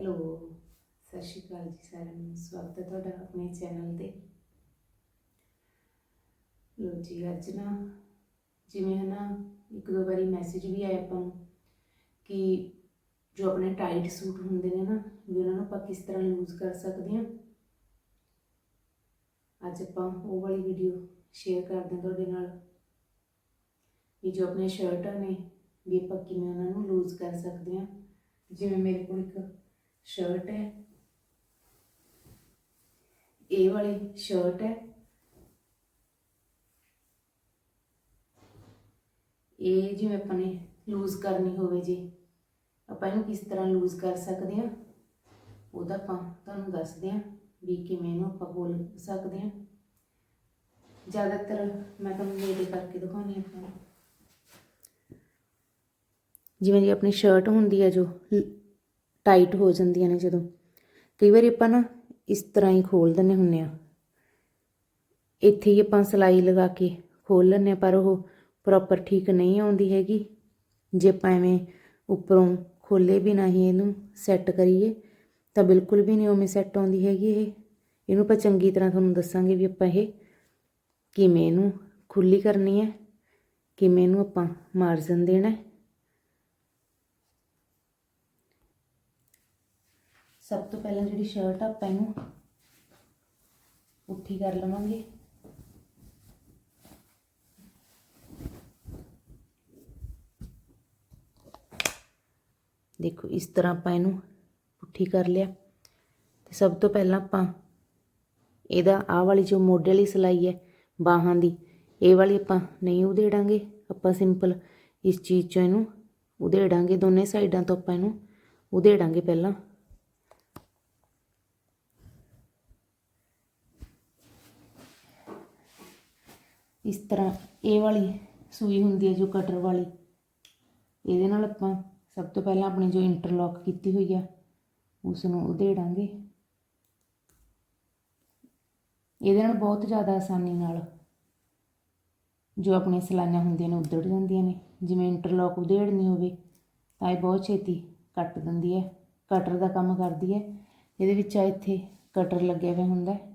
Hello, ਸਤਿ ਸ਼੍ਰੀ ਅਕਾਲ ਜੀ ਸਾਰਿਆਂ ਨੂੰ, ਸਵਾਗਤ ਹੈ ਤੁਹਾਡਾ ਆਪਣੇ ਚੈਨਲ ਤੇ। ਲੋ ਜੀ, ਅੱਜ ਨਾ ਜਿਵੇਂ ਹੈ ਨਾ ਇੱਕ ਦੋ ਵਾਰੀ ਮੈਸੇਜ ਵੀ ਆਇਆ ਆਪਾਂ ਨੂੰ ਕਿ ਜੋ ਆਪਣੇ ਟਾਈਟ ਸੂਟ ਹੁੰਦੇ ਨੇ ਨਾ, ਵੀ ਉਹਨਾਂ ਨੂੰ ਆਪਾਂ ਕਿਸ ਤਰ੍ਹਾਂ ਲੂਜ਼ ਕਰ ਸਕਦੇ ਹਾਂ। ਅੱਜ ਆਪਾਂ ਉਹ ਵਾਲੀ ਵੀਡੀਓ ਸ਼ੇਅਰ ਕਰਦੇ ਹਾਂ ਤੁਹਾਡੇ ਨਾਲ, ਵੀ ਜੋ ਆਪਣੇ ਸ਼ਰਟਾਂ ਨੇ, ਵੀ ਆਪਾਂ ਕਿਵੇਂ ਉਹਨਾਂ ਨੂੰ ਲੂਜ਼ ਕਰ ਸਕਦੇ ਹਾਂ। ਜਿਵੇਂ ਮੇਰੇ ਕੋਲ ਇੱਕ ਸ਼ਰਟ ਹੈ। ਇਹ ਵਾਲੀ ਸ਼ਰਟ ਹੈ। ਇਹ ਜਿਵੇਂ ਆਪਾਂ ਨੇ ਲੂਜ਼ ਕਰਨੀ ਹੋਵੇ ਜੀ, ਆਪਾਂ ਇਹਨੂੰ ਕਿਸ ਤਰ੍ਹਾਂ ਲੂਜ਼ ਕਰ ਸਕਦੇ ਹਾਂ? ਉਹਦਾ ਆਪਾਂ ਤੁਹਾਨੂੰ ਦੱਸਦੇ ਹਾਂ ਵੀ ਕਿਵੇਂ ਇਹਨੂੰ ਆਪਾਂ ਬੋਲ ਸਕਦੇ ਹਾਂ। ਜ਼ਿਆਦਾਤਰ ਮੈਂ ਤੁਹਾਨੂੰ ਨੇੜੇ ਕਰਕੇ ਦਿਖਾਉਣੀ ਆਪਾਂ ਜਿਵੇਂ ਜੀ ਆਪਣੀ ਸ਼ਰਟ ਹੁੰਦੀ ਹੈ ਜੋ ਟਾਈਟ ਹੋ ਜਾਂਦੀਆਂ ਨੇ ਜਦੋਂ। ਕਈ ਵਾਰੀ ਆਪਾਂ ਨਾ ਇਸ ਤਰ੍ਹਾਂ ਹੀ ਖੋਲ ਦਿੰਦੇ ਹੁੰਨੇ ਆ ਇੱਥੇ ਹੀ ਆਪਾਂ ਸਲਾਈ ਲਗਾ ਕੇ ਖੋਲ ਲੈਂਦੇ ਹਾਂ, ਪਰ ਉਹ ਪ੍ਰੋਪਰ ਠੀਕ ਨਹੀਂ ਆਉਂਦੀ ਹੈਗੀ। ਜੇ ਆਪਾਂ ਐਵੇਂ ਉੱਪਰੋਂ ਖੋਲੇ ਵੀ ਨਹੀਂ ਇਹਨੂੰ ਸੈੱਟ ਕਰੀਏ, ਤਾਂ ਬਿਲਕੁਲ ਵੀ ਨਹੀਂ ਉਵੇਂ ਸੈੱਟ ਆਉਂਦੀ ਹੈਗੀ ਇਹ। ਇਹਨੂੰ ਆਪਾਂ ਚੰਗੀ ਤਰ੍ਹਾਂ ਤੁਹਾਨੂੰ ਦੱਸਾਂਗੇ ਵੀ ਆਪਾਂ ਇਹ ਕਿਵੇਂ ਇਹਨੂੰ ਖੁੱਲੀ ਕਰਨੀ ਹੈ, ਕਿਵੇਂ ਇਹਨੂੰ ਆਪਾਂ ਮਾਰਜਨ ਦੇਣਾ ਹੈ। ਸਭ ਤੋਂ ਪਹਿਲਾਂ ਜਿਹੜੀ ਸ਼ਰਟ ਆ, ਆਪਾਂ ਇਹਨੂੰ ਉੱਠੀ ਕਰ ਲਵਾਂਗੇ। ਦੇਖੋ, ਇਸ ਤਰ੍ਹਾਂ ਆਪਾਂ ਇਹਨੂੰ ਪੁੱਠੀ ਕਰ ਲਿਆ। ਤੇ ਸਭ ਤੋਂ ਪਹਿਲਾਂ ਆਪਾਂ ਇਹਦਾ ਆਹ ਵਾਲੀ ਜੋ ਮੋਢੇ ਵਾਲੀ ਸਿਲਾਈ ਹੈ, ਬਾਹਾਂ ਦੀ, ਇਹ ਵਾਲੀ ਆਪਾਂ ਨਹੀਂ ਉਧੇੜਾਂਗੇ। ਆਪਾਂ ਸਿੰਪਲ ਇਸ ਚੀਜ਼ ਚੋਂ ਇਹਨੂੰ ਉਧੇੜਾਂਗੇ, ਦੋਨੇ ਸਾਈਡਾਂ ਤੋਂ ਆਪਾਂ ਇਹਨੂੰ ਉਧੇੜਾਂਗੇ ਪਹਿਲਾਂ। ਇਸ ਤਰ੍ਹਾਂ ਇਹ ਵਾਲੀ ਸੂਈ ਹੁੰਦੀ ਹੈ ਜੋ ਕਟਰ ਵਾਲੀ। ਇਹਦੇ ਨਾਲ ਆਪਾਂ ਸਭ ਤੋਂ ਪਹਿਲਾਂ ਆਪਣੀ ਜੋ ਇੰਟਰਲੌਕ ਕੀਤੀ ਹੋਈ ਆ ਉਸ ਨੂੰ ਉਧੇੜਾਂਗੇ। ਇਹਦੇ ਨਾਲ ਬਹੁਤ ਜ਼ਿਆਦਾ ਆਸਾਨੀ ਨਾਲ ਜੋ ਆਪਣੀਆਂ ਸਲਾਈਆਂ ਹੁੰਦੀਆਂ ਨੇ ਉਧੜ ਜਾਂਦੀਆਂ ਨੇ। ਜਿਵੇਂ ਇੰਟਰਲੌਕ ਉਧੇੜਨੀ ਹੋਵੇ, ਤਾਂ ਇਹ ਬਹੁਤ ਛੇਤੀ ਕੱਟ ਦਿੰਦੀ ਹੈ, ਕਟਰ ਦਾ ਕੰਮ ਕਰਦੀ ਹੈ। ਇਹਦੇ ਵਿੱਚ ਆ ਇੱਥੇ ਕਟਰ ਲੱਗਿਆ ਹੋਇਆ ਹੁੰਦਾ ਹੈ।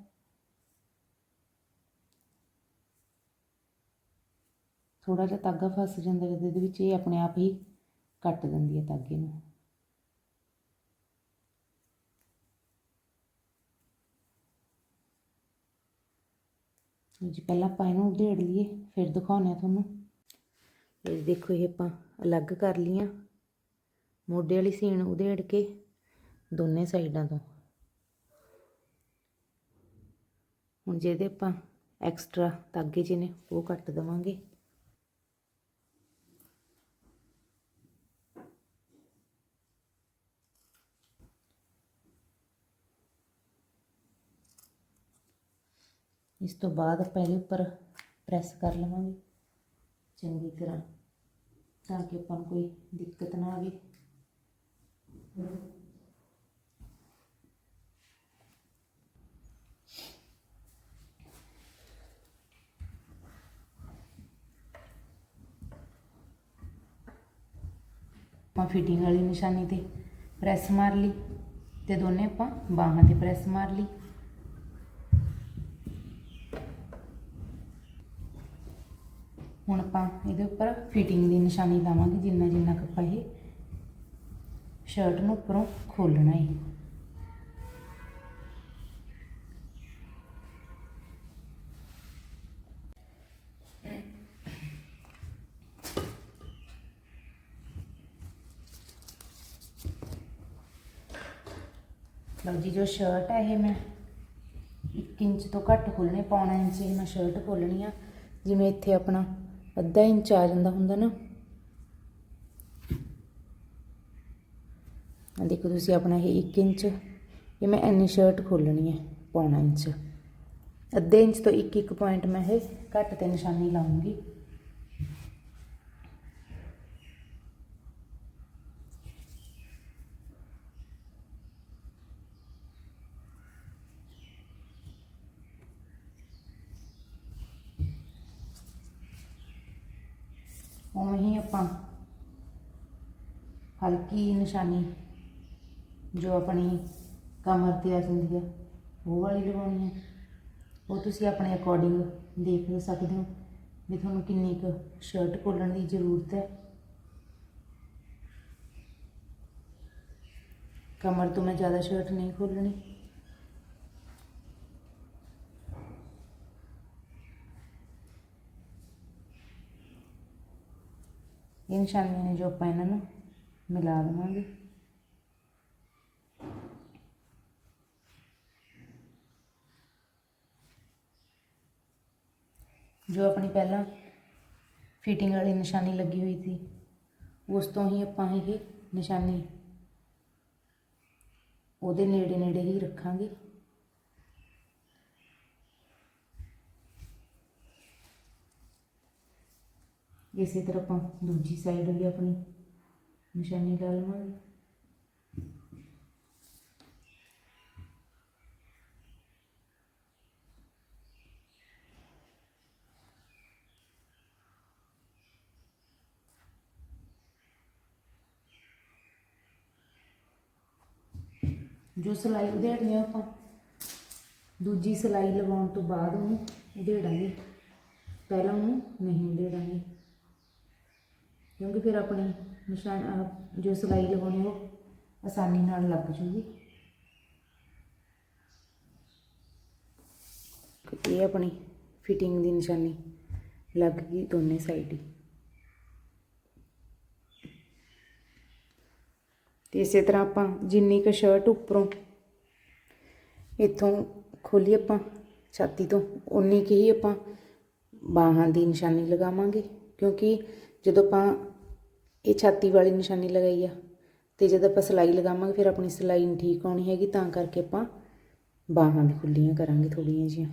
ਥੋੜਾ ਜਿਹਾ ਧਾਗਾ ਫਸ ਜਾਂਦਾ ਜਦ ਇਹਦੇ ਵਿੱਚ ਇਹ ਆਪਣੇ ਆਪ ਹੀ ਕੱਟ ਦਿੰਦੀ ਹੈ ਧਾਗੇ ਨੂੰ ਜੀ, ਪਹਿਲਾਂ ਆਪਾਂ ਇਹਨੂੰ ਉਧੇੜ ਲਈਏ, ਫਿਰ ਦਿਖਾਉਂਦੇ ਆ ਤੁਹਾਨੂੰ। ਇਹ ਦੇਖੋ, ਇਹ ਆਪਾਂ ਅਲੱਗ ਕਰ ਲੀਆਂ ਮੋਢੇ ਵਾਲੀ ਸੀਣ ਉਧੇੜ ਕੇ ਦੋਨੇ ਸਾਈਡਾਂ ਤੋਂ। ਹੁਣ ਜਿਹਦੇ ਆਪਾਂ ਐਕਸਟਰਾ ਧਾਗੇ ਜਿਹੇ ਨੇ, ਉਹ ਕੱਟ ਦੇਵਾਂਗੇ। ਇਸ ਤੋਂ ਬਾਅਦ ਆਪਾਂ ਇਹਦੇ ਉੱਪਰ ਪ੍ਰੈਸ ਕਰ ਲਵਾਂਗੇ। ਚੰਗੀ ਤਰ੍ਹਾਂ, ਤਾਂ ਕਿ ਆਪਾਂ ਨੂੰ ਕੋਈ ਦਿੱਕਤ ਨਾ ਆਵੇ। ਆਪਾਂ ਫਿਟਿੰਗ ਵਾਲੀ ਨਿਸ਼ਾਨੀ ਤੇ ਪ੍ਰੈਸ ਮਾਰ ਲਈ ਤੇ ਦੋਨੇ ਆਪਾਂ ਬਾਹਾਂ ਤੇ ਪ੍ਰੈਸ ਮਾਰ ਲਈ ਹੁਣ ਆਪਾਂ ਇਹਦੇ ਉੱਪਰ ਫਿਟਿੰਗ ਦੀ ਨਿਸ਼ਾਨੀ ਲਾਵਾਂਗੇ ਜਿੰਨਾ ਜਿੰਨਾ ਕੁ ਇਹ ਸ਼ਰਟ ਨੂੰ ਉੱਪਰੋਂ ਖੋਲਣਾ ਹੈ ਲਓ ਜੀ, ਜੋ ਸ਼ਰਟ ਹੈ ਇਹ ਮੈਂ 1 ਇੰਚ ਤੋਂ ਘੱਟ ਖੋਲਣੇ, ਪੌਣਾ ਇੰਚ ਹੀ ਮੈਂ ਸ਼ਰਟ ਖੋਲਣੀ ਆ। ਜਿਵੇਂ ਇੱਥੇ ਆਪਣਾ ਅੱਧਾ ਇੰਚ ਆ ਜਾਂਦਾ ਹੁੰਦਾ ਨਾ। ਆ ਦੇਖੋ ਤੁਸੀਂ ਆਪਣਾ ਇਹ 1 ਇੰਚ, ਇਹ ਮੈਂ ਇੰਨੀ ਸ਼ਰਟ ਖੋਲਣੀ ਹੈ ਪੌਣਾ ਇੰਚ। ਅੱਧੇ ਇੰਚ ਤੋਂ 1 1 ਪੁਆਇੰਟ ਮੈਂ ਇਹ ਘੱਟ ਤੇ ਨਿਸ਼ਾਨੀ ਲਾਉਂਗੀ। ਉਵੇਂ ਹੀ ਨਿਸ਼ਾਨੀ? ਜੋ ਆਪਣੀ ਕਮਰ ਤੇ ਆ ਜਾਂਦੀ ਹੈ, ਉਹ ਵਾਲੀ ਲਗਾਉਣੀ ਹੈ। ਉਹ ਤੁਸੀਂ ਆਪਣੇ ਅਕੋਰਡਿੰਗ ਦੇਖ ਸਕਦੇ ਹੋ ਵੀ ਤੁਹਾਨੂੰ ਕਿੰਨੀ ਕੁ ਸ਼ਰਟ ਖੋਲਣ ਦੀ ਜ਼ਰੂਰਤ ਹੈ। ਕਮਰ ਤੋਂ ਮੈਂ ਜ਼ਿਆਦਾ ਸ਼ਰਟ ਨਹੀਂ ਖੋਲਣੀ। ਇਹ ਨਿਸ਼ਾਨੀਆਂ ਨੇ ਜੋ ਆਪਾਂ ਇਹਨਾਂ ਨੂੰ ਮਿਲਾ ਲਵਾਂਗੇ। ਜੋ ਆਪਣੀ ਪਹਿਲਾਂ ਫਿਟਿੰਗ ਵਾਲੀ ਨਿਸ਼ਾਨੀ ਲੱਗੀ ਹੋਈ ਸੀ, ਉਸ ਤੋਂ ਹੀ ਆਪਾਂ ਇਹ ਨਿਸ਼ਾਨੀ ਉਹਦੇ ਨੇੜੇ ਨੇੜੇ ਹੀ ਰੱਖਾਂਗੇ। ਇਸੇ ਤਰ੍ਹਾਂ ਆਪਾਂ ਦੂਜੀ ਸਾਈਡ ਵੀ ਆਪਣੀ ਨਿਸ਼ਾਨੀ ਲਾ ਲਵਾਂਗੇ। ਜੋ ਸਿਲਾਈ ਉਧੇੜਨੀ ਆ ਆਪਾਂ, ਦੂਜੀ ਸਿਲਾਈ ਲਗਾਉਣ ਤੋਂ ਬਾਅਦ ਉਹਨੂੰ ਉਧੇੜਾਂਗੇ। ਪਹਿਲਾਂ ਉਹਨੂੰ ਨਹੀਂ ਉਧੇੜਾਂਗੇ, ਕਿਉਂਕਿ ਫਿਰ ਆਪਣੀ ਨਿਸ਼ਾਨ ਜੋ ਸਿਲਾਈ ਲਗਾਉਣੀ ਉਹ ਆਸਾਨੀ ਨਾਲ ਲੱਗ ਜੂਗੀ। ਇਹ ਆਪਣੀ ਫਿਟਿੰਗ ਦੀ ਨਿਸ਼ਾਨੀ ਲੱਗ ਗਈ ਦੋਨੇ ਸਾਈਡ ਹੀ। ਤੇ ਇਸੇ ਤਰ੍ਹਾਂ ਆਪਾਂ ਜਿੰਨੀ ਕੁ ਸ਼ਰਟ ਉੱਪਰੋਂ ਇੱਥੋਂ ਖੋਲੀ ਆਪਾਂ ਛਾਤੀ ਤੋਂ ਉਨੀ ਕੁ ਹੀ ਆਪਾਂ ਬਾਹਾਂ ਦੀ ਨਿਸ਼ਾਨੀ ਲਗਾਵਾਂਗੇ। ਕਿਉਂਕਿ ਜਦੋਂ ਆਪਾਂ ਇਹ ਛਾਤੀ ਵਾਲੀ ਨਿਸ਼ਾਨੀ ਲਗਾਈ ਆ। ਤੇ ਜਦੋਂ ਆਪਾਂ ਸਿਲਾਈ ਲਗਾਵਾਂਗੇ, ਫਿਰ ਆਪਣੀ ਸਿਲਾਈ ਨਹੀਂ ਠੀਕ ਆਉਣੀ ਹੈਗੀ, ਤਾਂ ਕਰਕੇ ਆਪਾਂ ਬਾਹਾਂ ਵੀ ਖੁੱਲੀਆਂ ਕਰਾਂਗੇ ਥੋੜੀਆਂ ਜਿਹੀਆਂ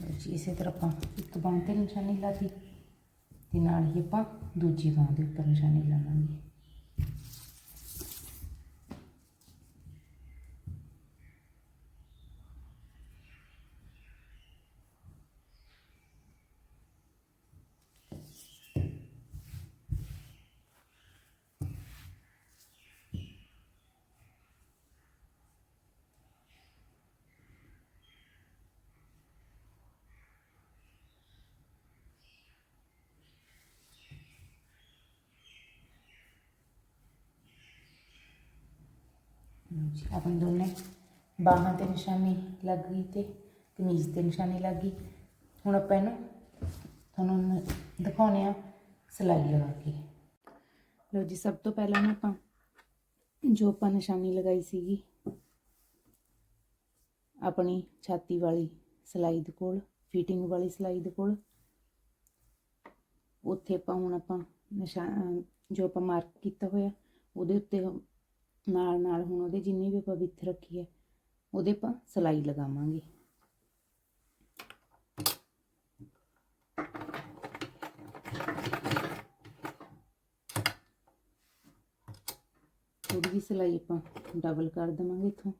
ਜੀ ਇਸੇ ਤਰ੍ਹਾਂ ਆਪਾਂ ਇੱਕ ਬਾਂਹ ਤੇ ਨਿਸ਼ਾਨੀ ਲਾਤੀ ਤੇ ਨਾਲ ਹੀ ਆਪਾਂ ਦੂਜੀ ਬਾਂਹ ਦੇ ਉੱਪਰ ਨਿਸ਼ਾਨੀ ਲਾਵਾਂਗੇ ਜੀ ਆਪਣੇ ਦੋਨੇ ਬਾਹਾਂ ਤੇ ਨਿਸ਼ਾਨੀ ਲੱਗ ਗਈ ਤੇ ਕਮੀਜ਼ ਤੇ ਨਿਸ਼ਾਨੀ ਲੱਗ ਗਈ। ਹੁਣ ਆਪਾਂ ਇਹਨੂੰ ਤੁਹਾਨੂੰ ਨ- ਆ ਸਿਲਾਈ ਲਗਾ ਕੇ। ਲਓ ਜੀ, ਸਭ ਤੋਂ ਪਹਿਲਾਂ ਨਾ ਆਪਾਂ ਜੋ ਆਪਾਂ ਨਿਸ਼ਾਨੀ ਲਗਾਈ ਸੀਗੀ, ਆਪਣੀ ਛਾਤੀ ਵਾਲੀ ਸਿਲਾਈ ਦੇ ਕੋਲ ਫਿਟਿੰਗ ਵਾਲੀ ਸਿਲਾਈ ਦੇ ਕੋਲ, ਉੱਥੇ ਆਪਾਂ ਹੁਣ ਆਪਾਂ ਨਿਸ਼ਾਨ ਜੋ ਆਪਾਂ ਮਾਰਕ ਕੀਤਾ ਹੋਇਆ, ਉਹਦੇ ਉੱਤੇ ਨਾਲ ਨਾਲ ਹੁਣ ਉਹਦੇ ਜਿੰਨੀ ਵੀ ਆਪਾਂ ਵਿੱਥ ਰੱਖੀ ਹੈ, ਉਹਦੇ ਆਪਾਂ ਸਿਲਾਈ ਲਗਾਵਾਂਗੇ। ਥੋੜੀ ਜਿਹੀ ਸਿਲਾਈ ਆਪਾਂ ਡਬਲ ਕਰ ਦੇਵਾਂਗੇ ਇੱਥੋਂ,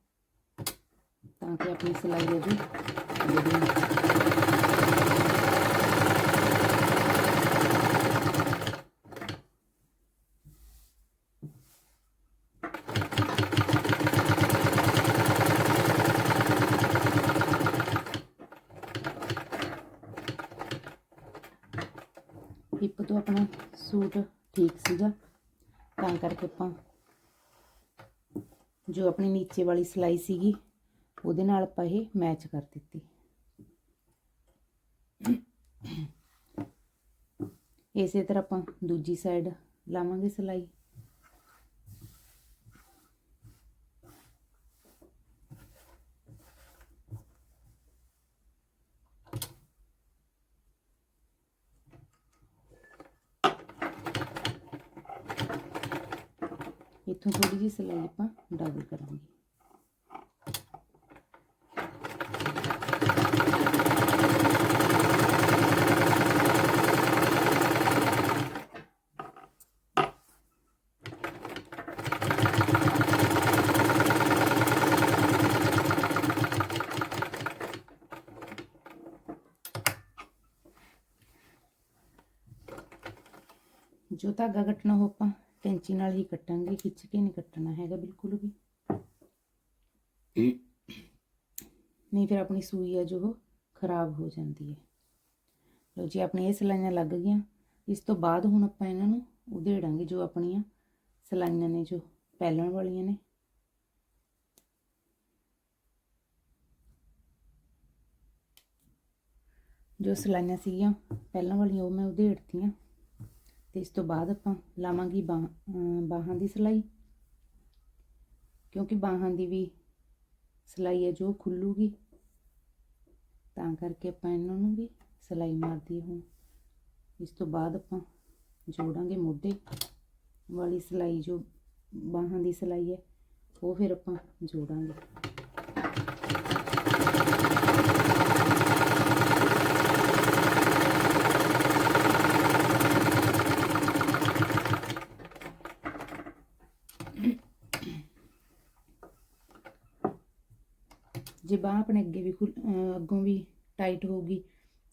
ਤਾਂ ਕਿ ਆਪਣੀ ਸਿਲਾਈ ਉਹਦੀ ਜਿਹੜੀ ਹਿੱਪ ਤੋਂ ਆਪਣਾ ਸੂਟ ਠੀਕ ਸੀਗਾ। ਤਾਂ ਕਰਕੇ ਆਪਾਂ ਜੋ ਆਪਣੀ ਨੀਚੇ ਵਾਲੀ ਸਿਲਾਈ ਸੀਗੀ, ਉਹਦੇ ਨਾਲ ਆਪਾਂ ਇਹ ਮੈਚ ਕਰ ਦਿੱਤੀ। ਇਸੇ ਤਰ੍ਹਾਂ ਆਪਾਂ ਦੂਜੀ ਸਾਈਡ ਲਾਵਾਂਗੇ ਸਿਲਾਈ ਇੱਥੋਂ ਥੋੜੀ ਜਿਹੀ ਸਿਲਾਈ ਆਪਾਂ ਡਬਲ ਕਰਾਂਗੇ ਜੋ ਧਾਗਾ ਕੱਟਣਾ ਉਹ ਆਪਾਂ ਕੈਂਚੀ ਨਾਲ ਹੀ ਕੱਟਾਂਗੇ, ਖਿੱਚ ਕੇ ਨਹੀਂ ਕੱਟਣਾ ਹੈਗਾ ਬਿਲਕੁਲ ਵੀ। ਨਹੀਂ ਫਿਰ ਆਪਣੀ ਸੂਈ ਆ ਜੋ ਖਰਾਬ ਹੋ ਜਾਂਦੀ ਹੈ। ਲੋ ਜੀ ਆਪਣੀ ਇਹ ਸਲਾਈਆਂ ਲੱਗ ਗਈਆਂ। ਇਸ ਤੋਂ ਬਾਅਦ ਹੁਣ ਆਪਾਂ ਇਹਨਾਂ ਨੂੰ ਉਧੇੜਾਂਗੇ, ਜੋ ਆਪਣੀਆਂ ਸਲਾਈਆਂ ਨੇ, ਜੋ ਪਹਿਲਣ ਵਾਲੀਆਂ ਨੇ। ਜੋ ਸਲਾਈਆਂ ਸੀਗੀਆਂ, ਪਹਿਲਾਂ ਵਾਲੀਆਂ ਉਹ ਮੈਂ ਉਧੇੜਤੀਆਂ। ਤੇ ਇਸ ਤੋਂ ਬਾਅਦ ਆਪਾਂ ਲਾਵਾਂਗੀ ਬਾਹ ਬਾਹਾਂ ਦੀ ਸਿਲਾਈ। ਕਿਉਂਕਿ ਬਾਹਾਂ ਦੀ ਵੀ ਸਿਲਾਈ ਹੈ ਜੋ ਖੁੱਲੂਗੀ, ਤਾਂ ਕਰਕੇ ਆਪਾਂ ਇਹਨਾਂ ਨੂੰ ਵੀ ਸਿਲਾਈ ਮਾਰਦੀ ਹੁਣ ਇਸ ਤੋਂ ਬਾਅਦ ਆਪਾਂ ਜੋੜਾਂਗੇ ਮੋਢੇ ਵਾਲੀ ਸਿਲਾਈ ਜੋ ਬਾਹਾਂ ਦੀ ਸਿਲਾਈ ਹੈ, ਉਹ ਫਿਰ ਆਪਾਂ ਜੋੜਾਂਗੇ। ਜੇ ਬਾਹ ਆਪਣੇ ਅੱਗੇ ਵੀ ਖੁੱਲ ਅੱਗੋਂ ਵੀ ਟਾਈਟ ਹੋਊਗੀ,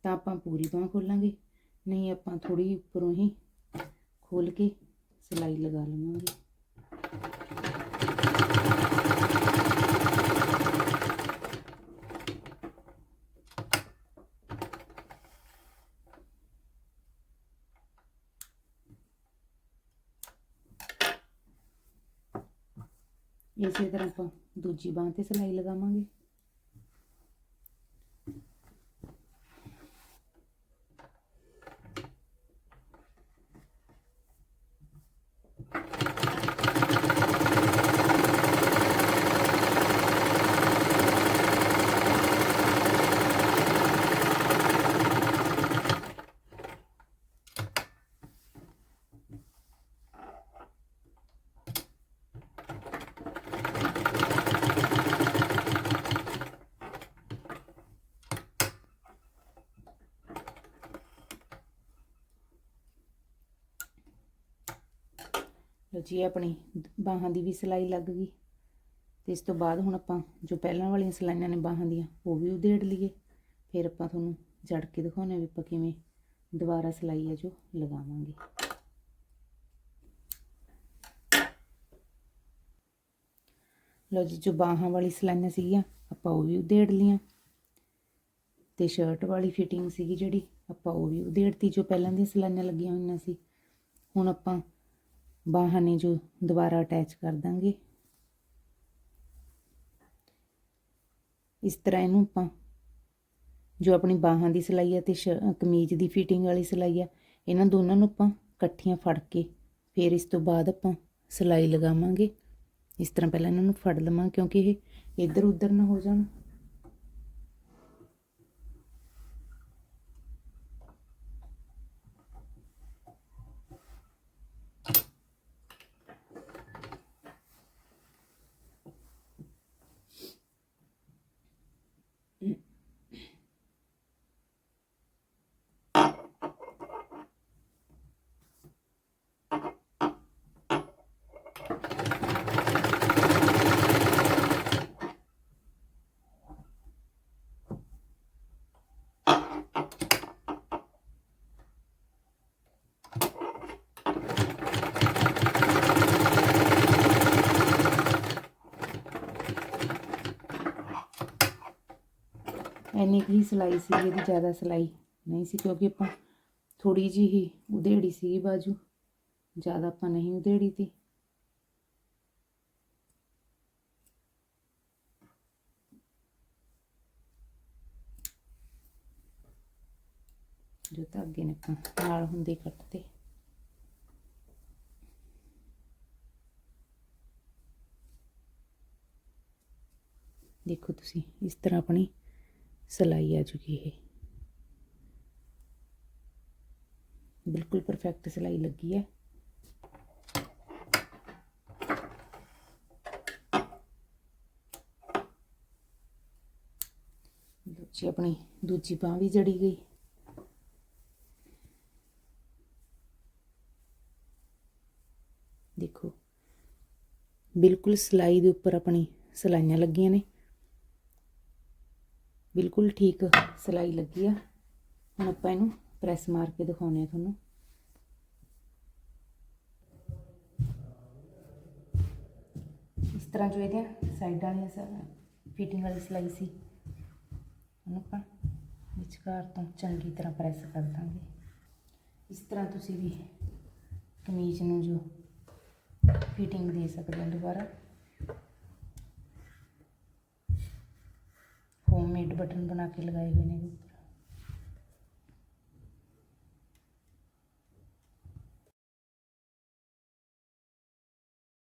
ਤਾਂ ਆਪਾਂ ਪੂਰੀ ਬਾਹ ਖੋਲਾਂਗੇ। ਨਹੀਂ, ਆਪਾਂ ਥੋੜੀ ਉੱਪਰੋਂ ਹੀ ਖੋਲ ਕੇ ਸਿਲਾਈ ਲਗਾ ਲਵਾਂਗੇ। ਇਸੇ ਤਰ੍ਹਾਂ ਆਪਾਂ ਦੂਜੀ ਬਾਹ ਤੇ ਸਿਲਾਈ ਲਗਾਵਾਂਗੇ। ਲਓ ਜੀ ਆਪਣੀ ਬਾਹਾਂ ਦੀ ਵੀ ਸਿਲਾਈ ਲੱਗ ਗਈ। ਤੇ ਇਸ ਤੋਂ ਬਾਅਦ ਹੁਣ ਆਪਾਂ ਜੋ ਪਹਿਲਾਂ ਵਾਲੀਆਂ ਸਿਲਾਈਆਂ ਨੇ ਬਾਹਾਂ ਦੀਆਂ, ਉਹ ਵੀ ਉਧੇੜ ਲਈਏ। ਫਿਰ ਆਪਾਂ ਤੁਹਾਨੂੰ ਜੜ ਕੇ ਦਿਖਾਉਣੇ ਵੀ ਆਪਾਂ ਕਿਵੇਂ ਦੁਬਾਰਾ ਸਿਲਾਈ ਹੈ ਜੋ ਲਗਾਵਾਂਗੇ। ਲਓ ਜੀ, ਜੋ ਬਾਹਾਂ ਵਾਲੀ ਸਿਲਾਈਆਂ ਸੀਗੀਆਂ, ਆਪਾਂ ਉਹ ਵੀ ਉਧੇੜ ਲੀਆਂ ਤੇ ਸ਼ਰਟ ਵਾਲੀ ਫਿਟਿੰਗ ਸੀਗੀ ਜਿਹੜੀ, ਆਪਾਂ ਉਹ ਵੀ ਉਧੇੜਤੀ, ਜੋ ਪਹਿਲਾਂ ਦੀਆਂ ਸਿਲਾਈਆਂ ਲੱਗੀਆਂ ਹੋਈਆਂ ਸੀ। ਹੁਣ ਆਪਾਂ ਬਾਹਾਂ ਨੇ ਜੋ ਦੁਬਾਰਾ ਅਟੈਚ ਕਰ ਦਾਂਗੇ। ਇਸ ਤਰ੍ਹਾਂ ਇਹਨੂੰ ਆਪਾਂ ਜੋ ਆਪਣੀ ਬਾਹਾਂ ਦੀ ਸਿਲਾਈ ਹੈ ਤੇ ਸ਼- ਕਮੀਜ਼ ਦੀ ਫਿਟਿੰਗ ਵਾਲੀ ਸਿਲਾਈ ਆ, ਇਹਨਾਂ ਦੋਨਾਂ ਨੂੰ ਆਪਾਂ ਇਕੱਠੀਆਂ ਫੜ ਕੇ ਫਿਰ ਇਸ ਤੋਂ ਬਾਅਦ ਆਪਾਂ ਸਿਲਾਈ ਲਗਾਵਾਂਗੇ। ਇਸ ਤਰ੍ਹਾਂ ਪਹਿਲਾਂ ਇਹਨਾਂ ਨੂੰ ਫੜ ਲਵਾਂ ਕਿਉਂਕਿ ਇਹ ਇੱਧਰ ਉੱਧਰ ਨਾ ਹੋ ਜਾਣ। ਇੰਨੀ ਹੀ ਸਿਲਾਈ ਸੀ, ਇਹਦੀ ਜ਼ਿਆਦਾ ਸਿਲਾਈ ਨਹੀਂ ਸੀ ਕਿਉਂਕਿ ਆਪਾਂ ਥੋੜੀ ਜਿਹੀ ਹੀ ਉਧੇੜੀ ਸੀ ਬਾਜੂ, ਜ਼ਿਆਦਾ ਆਪਾਂ ਨਹੀਂ ਉਧੇੜੀ ਤੀ। ਜੋ ਧਾਗੇ ਨੇ ਆਪਾਂ ਨਾਲ ਹੁੰਦੇ ਕੱਟਦੇ। ਦੇਖੋ ਤੁਸੀਂ ਇਸ ਤਰ੍ਹਾਂ ਆਪਣੀ सिलाई आ चुकी है। बिल्कुल परफेक्ट सिलाई लगी है। जी अपनी दूजी बांह भी जड़ी गई। देखो, बिल्कुल सिलाई के उपर अपनी सिलाइया लगिया ने। ਬਿਲਕੁਲ ਠੀਕ ਸਿਲਾਈ ਲੱਗੀ ਆ। ਹੁਣ ਆਪਾਂ ਇਹਨੂੰ ਪ੍ਰੈਸ ਮਾਰ ਕੇ ਦਿਖਾਉਂਦੇ ਆ ਤੁਹਾਨੂੰ। ਇਸ ਤਰ੍ਹਾਂ ਜੋ ਇਹਦੀਆਂ ਸਾਈਡਾਂ ਵਾਲੀਆਂ ਫਿਟਿੰਗ ਵਾਲੀ ਸਿਲਾਈ ਸੀ। ਹੁਣ ਆਪਾਂ ਵਿਚਕਾਰ ਤੋਂ ਚੰਗੀ ਤਰ੍ਹਾਂ ਪ੍ਰੈਸ ਕਰ ਦਾਂਗੇ। ਇਸ ਤਰ੍ਹਾਂ ਤੁਸੀਂ ਵੀ ਕਮੀਜ਼ ਨੂੰ ਜੋ ਫਿਟਿੰਗ ਦੇ ਸਕਦੇ ਹੋ ਦੁਬਾਰਾ। ਮੇਡ ਬਟਨ ਬਣਾ ਕੇ ਲਗਾਏ ਹੋਏ ਨੇ।